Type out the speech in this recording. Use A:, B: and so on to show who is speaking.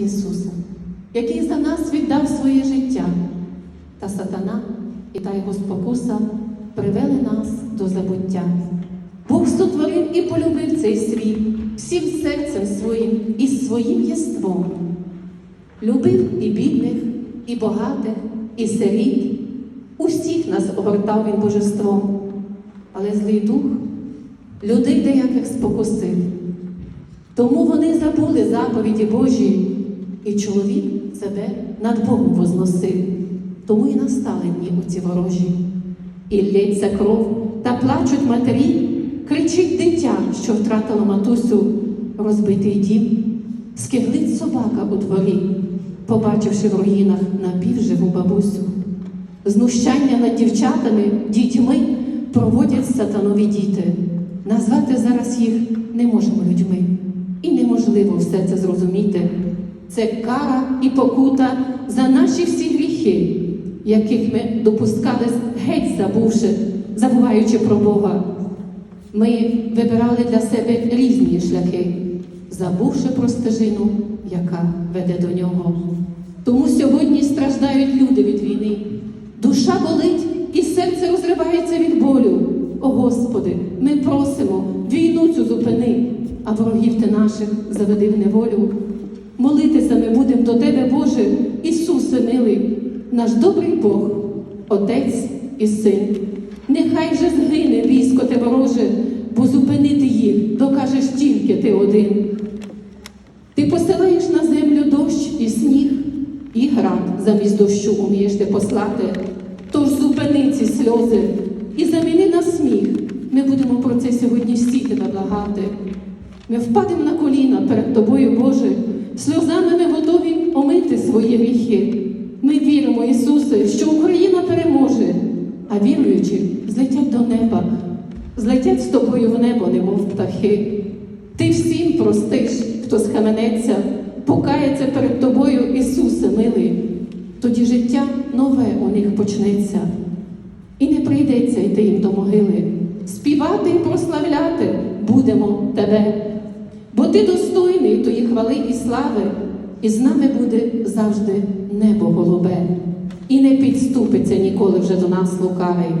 A: Ісуса, який за нас віддав своє життя, та сатана і та його спокуса привели нас до забуття. Бог сотворив і полюбив цей світ всім серцем своїм і своїм єством. Любив і бідних, і богатих, і сиріт. Усіх нас огортав він божеством, але злий дух людей деяких спокусив. Тому вони забули заповіді Божі, і чоловік себе над Богом возносив. Тому і настали дні оці ворожі. І лється кров та плачуть матері, кричить дитя, що втратило матусю, розбитий дім, скиглить собака у дворі, побачивши в руїнах напівживу бабусю. Знущання над дівчатами, дітьми проводять сатанові діти. Назвати зараз їх не можемо людьми. І неможливо все це зрозуміти. Це кара і покута за наші всі гріхи, яких ми допускались геть забувши, забуваючи про Бога. Ми вибирали для себе різні шляхи, забувши про стежину, яка веде до нього. Тому сьогодні страждають люди від війни. Душа болить і серце розривається від болю. О Господи, ми просимо війну цю зупини, ворогів ти наших заведи в неволю. Молитися ми будемо до Тебе, Боже, Ісусе милий, наш добрий Бог, Отець і Син. Нехай же згине військо те вороже, бо зупинити їх докажеш тільки ти один. Ти посилаєш на землю дощ і сніг, і град замість дощу умієш ти послати. Тож зупини ці сльози і заміни на сміх. Ми будемо про це сьогодні всі тебе благати. Ми впадемо на коліна перед тобою, Боже, сльозами ми готові омити свої гріхи. Ми віримо, Ісусе, що Україна переможе, а віруючи, злетять до неба, злетять з тобою в небо, немов птахи. Ти всім простиш, хто схаменеться, покається перед тобою, Ісусе, милий. Тоді життя нове у них почнеться, і не прийдеться йти їм до могили. Співати і прославляти будемо тебе, ти достойний тої хвали і слави, і з нами буде завжди небо голубе, і не підступиться ніколи вже до нас лукавий.